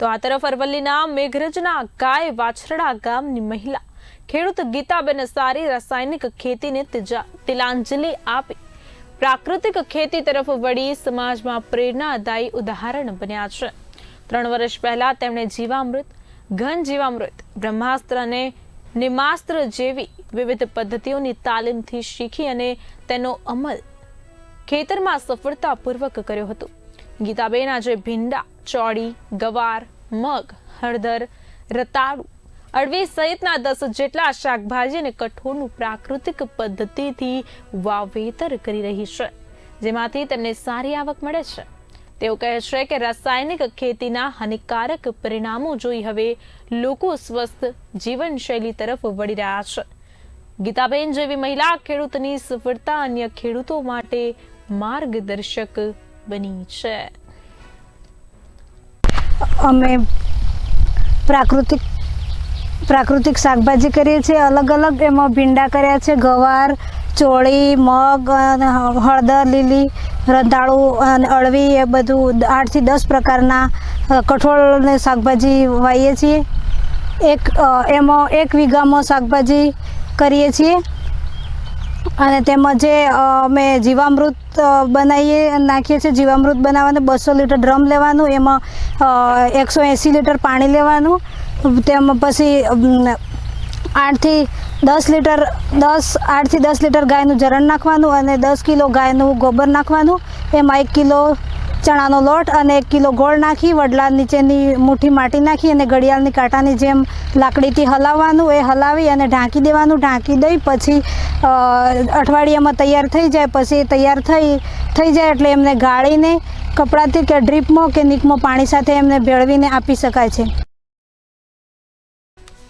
તો આ તરફ અરવલ્લીના મેઘરજના ગાય વાછરડા ગામની મહિલા ખેડૂત ગીતાબેને સારી રાસાયણિક ખેતીને તિલાંજલિ આપી. પ્રાકૃતિક ખેતી તરફ વળી સમાજમાં પ્રેરણાદાયી ઉદાહરણ બન્યા છે. ત્રણ વર્ષ પહેલા તેમણે જીવામૃત, ઘન જીવામૃત, બ્રહ્માસ્ત્ર અને નિમાસ્ત્ર જેવી વિવિધ પદ્ધતિઓની તાલીમથી શીખી અને તેનો અમલ ખેતરમાં સફળતાપૂર્વક કર્યો હતો. ગીતાબેન આજે ભીંડા, ચોળી, ગવાર, મગ, હળદર, રતાળુ, અળવી સહિતના દસ જેટલા શાકભાજી અને કઠોળનું પ્રાકૃતિક પદ્ધતિથી વાવેતર કરી રહી છે. જેમાંથી તેમને સારી આવક મળે છે. તેઓ કહે છે કે રાસાયણિક ખેતીના હાનિકારક પરિણામો જોઈ હવે લોકો સ્વસ્થ જીવનશૈલી તરફ વળી રહ્યા છે. ગીતાબેન જેવી મહિલા ખેડૂતની સફળતા અન્ય ખેડૂતો માટે માર્ગદર્શક બની છે અમે પ્રાકૃતિક પ્રાકૃતિક શાકભાજી કરીએ છીએ અલગ અલગ એમાં ભીંડા કર્યા છે, ગવાર, ચોળી, મગ અને હળદર, લીલી, રંધાળું અને અળવી એ બધું આઠથી દસ પ્રકારના કઠોળને શાકભાજી વાવીએ છીએ. એક એમાં એક વીઘામાં શાકભાજી કરીએ છીએ. અને તેમાં જે અમે જીવામૃત બનાવીએ નાખીએ છીએ, જીવામૃત બનાવવાનું બસો લીટર ડ્રમ લેવાનું, એમાં એકસો એંસી લીટર પાણી લેવાનું, તેમાં પછી આઠથી દસ લીટર, દસ, આઠથી દસ લીટર ગાયનું જરણ નાખવાનું અને દસ કિલો ગાયનું ગોબર નાખવાનું, એમાં એક કિલો ચણાનો લોટ અને એક કિલો ગોળ નાખી, વડલા નીચેની મુઠ્ઠી માટી નાખી અને ઘડિયાળની કાંટાની જેમ લાકડીથી હલાવવાનું, એ હલાવી અને ઢાંકી દેવાનું. ઢાંકી દઈ પછી અઠવાડિયામાં તૈયાર થઈ જાય. પછી તૈયાર થઈ થઈ જાય એટલે એમને ગાળીને કપડાથી કે ડ્રીપમાં કે નીકમાં પાણી સાથે એમને ભેળવીને આપી શકાય છે.